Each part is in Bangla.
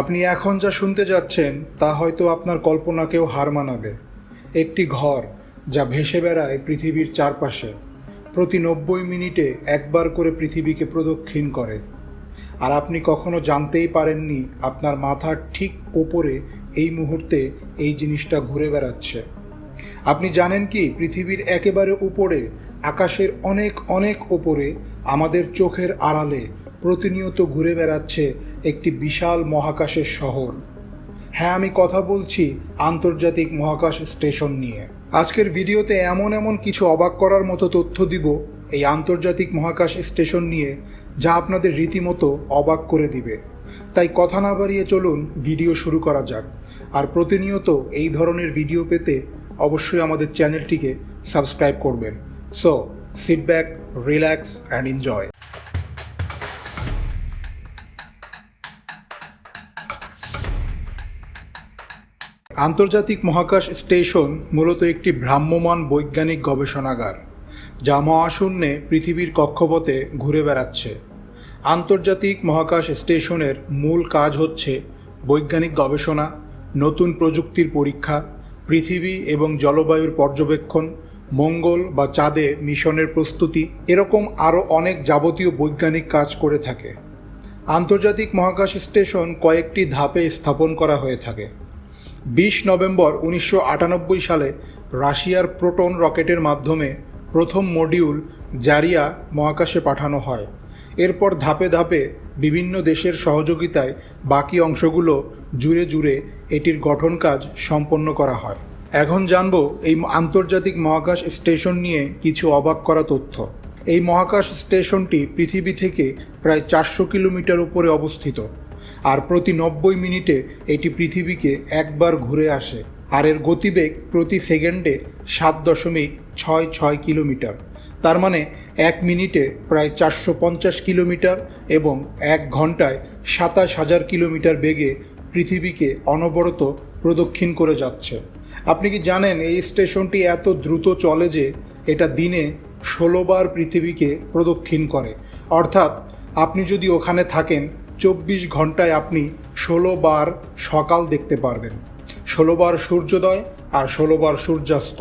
আপনি এখন যা শুনতে যাচ্ছেন, তা হয়তো আপনার কল্পনাকেও হার মানাবে। একটি ঘর যা ভেসে বেড়ায় পৃথিবীর চারপাশে, প্রতি নব্বই মিনিটে একবার করে পৃথিবীকে প্রদক্ষিণ করে। আর আপনি কখনো জানতেই পারেননি, আপনার মাথার ঠিক ওপরে এই মুহূর্তে এই জিনিসটা ঘুরে বেড়াচ্ছে। আপনি জানেন কি, পৃথিবীর একেবারে উপরে, আকাশের অনেক অনেক ওপরে, আমাদের চোখের আড়ালে প্রতিনিয়ত ঘুরে বেড়াচ্ছে একটি বিশাল মহাকাশের শহর। হ্যাঁ আমি কথা বলছি আন্তর্জাতিক মহাকাশ স্টেশন নিয়ে। আজকের ভিডিওতে এমন এমন কিছু অবাক করার মতো তথ্য দিব এই আন্তর্জাতিক মহাকাশ স্টেশন নিয়ে, যা আপনাদের রীতিমতো অবাক করে দিবে। তাই কথা না বাড়িয়ে চলুন ভিডিও শুরু করা যাক। আর প্রতিনিয়ত এই ধরনের ভিডিও পেতে অবশ্যই আমাদের চ্যানেলটিকে সাবস্ক্রাইব করবেন। So sit back relax and enjoy আন্তর্জাতিক মহাকাশ স্টেশন মূলত একটি ভ্রাম্যমান বৈজ্ঞানিক গবেষণাগার, যা মহাশূন্যে পৃথিবীর কক্ষপথে ঘুরে বেড়াচ্ছে। আন্তর্জাতিক মহাকাশ স্টেশনের মূল কাজ হচ্ছে বৈজ্ঞানিক গবেষণা, নতুন প্রযুক্তির পরীক্ষা, পৃথিবী এবং জলবায়ুর পর্যবেক্ষণ, মঙ্গল বা চাঁদে মিশনের প্রস্তুতি, এরকম আরও অনেক যাবতীয় বৈজ্ঞানিক কাজ করে থাকে। আন্তর্জাতিক মহাকাশ স্টেশন কয়েকটি ধাপে স্থাপন করা হয়ে থাকে। বিশ নভেম্বর উনিশশো আটানব্বই সালে রাশিয়ার প্রোটন রকেটের মাধ্যমে প্রথম মডিউল জারিয়া মহাকাশে পাঠানো হয়। এরপর ধাপে ধাপে বিভিন্ন দেশের সহযোগিতায় বাকি অংশগুলো জুড়ে জুড়ে এটির গঠন কাজ সম্পন্ন করা হয়। এখন জানব এই আন্তর্জাতিক মহাকাশ স্টেশন নিয়ে কিছু অবাক করা তথ্য। এই মহাকাশ স্টেশনটি পৃথিবী থেকে প্রায় চারশো কিলোমিটার উপরে অবস্থিত। আর প্রতি নব্বই মিনিটে এটি পৃথিবীকে একবার ঘুরে আসে। আর এর গতিবেগ প্রতি সেকেন্ডে সাত দশমিক ছয় ছয় কিলোমিটার। তার মানে এক মিনিটে প্রায় চারশো পঞ্চাশ কিলোমিটার এবং এক ঘন্টায় সাতাশ হাজার কিলোমিটার বেগে পৃথিবীকে অনবরত প্রদক্ষিণ করে যাচ্ছে। আপনি কি জানেন এই স্টেশনটি এত দ্রুত চলে যে এটা দিনে ষোলোবার পৃথিবীকে প্রদক্ষিণ করে? অর্থাৎ আপনি যদি ওখানে থাকেন চব্বিশ ঘন্টায় আপনি ষোলো বার সকাল দেখতে পারবেন। ষোলোবার সূর্যোদয় আর ষোলোবার সূর্যাস্ত।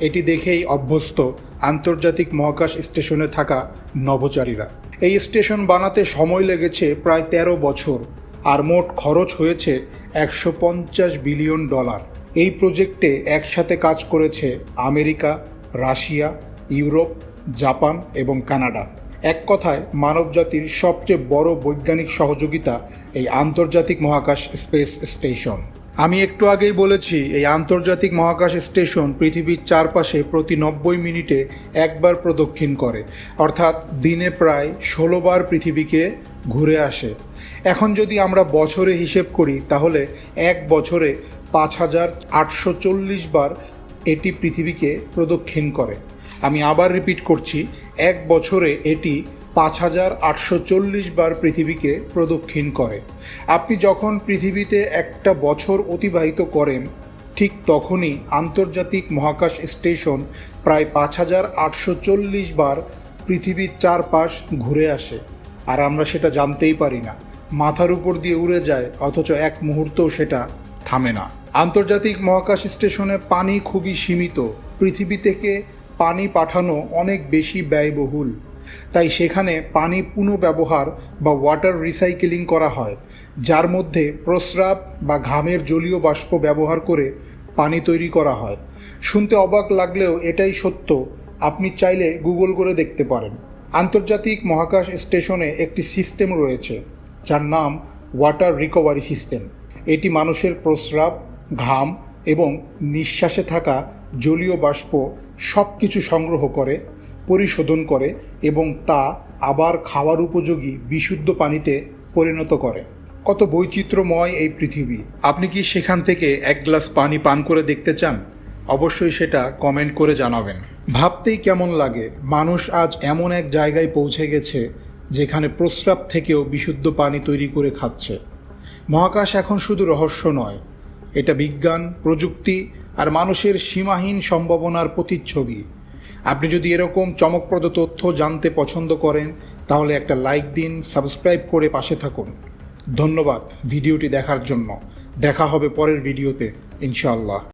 এটি দেখেই অভ্যস্ত আন্তর্জাতিক মহাকাশ স্টেশনে থাকা নভোচারীরা। এই স্টেশন বানাতে সময় লেগেছে প্রায় ১৩ বছর আর মোট খরচ হয়েছে একশো পঞ্চাশ বিলিয়ন ডলার। এই প্রজেক্টে একসাথে কাজ করেছে আমেরিকা, রাশিয়া, ইউরোপ, জাপান এবং কানাডা। এক কথায়, মানবজাতির সবচেয়ে বড় বৈজ্ঞানিক সহযোগিতা এই আন্তর্জাতিক মহাকাশ স্পেস স্টেশন। আমি একটু আগেই বলেছি, এই আন্তর্জাতিক মহাকাশ স্টেশন পৃথিবীর চারপাশে প্রতি নব্বই মিনিটে একবার প্রদক্ষিণ করে। অর্থাৎ দিনে প্রায় ষোলোবার পৃথিবীকে ঘুরে আসে। এখন যদি আমরা বছরে হিসেব করি, তাহলে এক বছরে পাঁচ হাজার আটশো চল্লিশ বার এটি পৃথিবীকে প্রদক্ষিণ করে। আমি আবার রিপিট করছি, এক বছরে এটি পাঁচ হাজার আটশো চল্লিশ বার পৃথিবীকে প্রদক্ষিণ করে। আপনি যখন পৃথিবীতে একটা বছর অতিবাহিত করেন, ঠিক তখনই আন্তর্জাতিক মহাকাশ স্টেশন প্রায় পাঁচ হাজার আটশো চল্লিশ বার পৃথিবীর চারপাশ ঘুরে আসে। আর আমরা সেটা জানতেই পারি না। মাথার উপর দিয়ে উড়ে যায়, অথচ এক মুহূর্তও সেটা থামে না। আন্তর্জাতিক মহাকাশ স্টেশনে পানি খুবই সীমিত। পৃথিবী থেকে পানি পাঠানো অনেক বেশি ব্যয়বহুল। তাই সেখানে পানি পুনঃব্যবহার বা ওয়াটার রিসাইকেলিং করা হয়, যার মধ্যে প্রস্রাব বা ঘামের জলীয় বাষ্প ব্যবহার করে পানি তৈরি করা হয়। শুনতে অবাক লাগলেও এটাই সত্য, আপনি চাইলে গুগল করে দেখতে পারেন। আন্তর্জাতিক মহাকাশ স্টেশনে একটি সিস্টেম রয়েছে, যার নাম ওয়াটার রিকভারি সিস্টেম এটি মানুষের প্রস্রাব, ঘাম এবং নিঃশ্বাসে থাকা জলীয় বাষ্প সব কিছু সংগ্রহ করে, পরিশোধন করে এবং তা আবার খাওয়ার উপযোগী বিশুদ্ধ পানিতে পরিণত করে। কত বৈচিত্র্যময় এই পৃথিবী। আপনি কি সেখান থেকে এক গ্লাস পানি পান করে দেখতে চান? অবশ্যই সেটা কমেন্ট করে জানাবেন। ভাবতেই কেমন লাগে, মানুষ আজ এমন এক জায়গায় পৌঁছে গেছে যেখানে প্রস্রাব থেকেও বিশুদ্ধ পানি তৈরি করে খাচ্ছে। মহাকাশ এখন শুধু রহস্য নয় এটা বিজ্ঞান, প্রযুক্তি আর মানুষের সীমাহীন সম্ভাবনার প্রতিচ্ছবি। আপনি যদি এরকম চমকপ্রদ তথ্য জানতে পছন্দ করেন, তাহলে একটা লাইক দিন, সাবস্ক্রাইব করে পাশে থাকুন। ধন্যবাদ ভিডিওটি দেখার জন্য। দেখা হবে পরের ভিডিওতে, ইনশাআল্লাহ।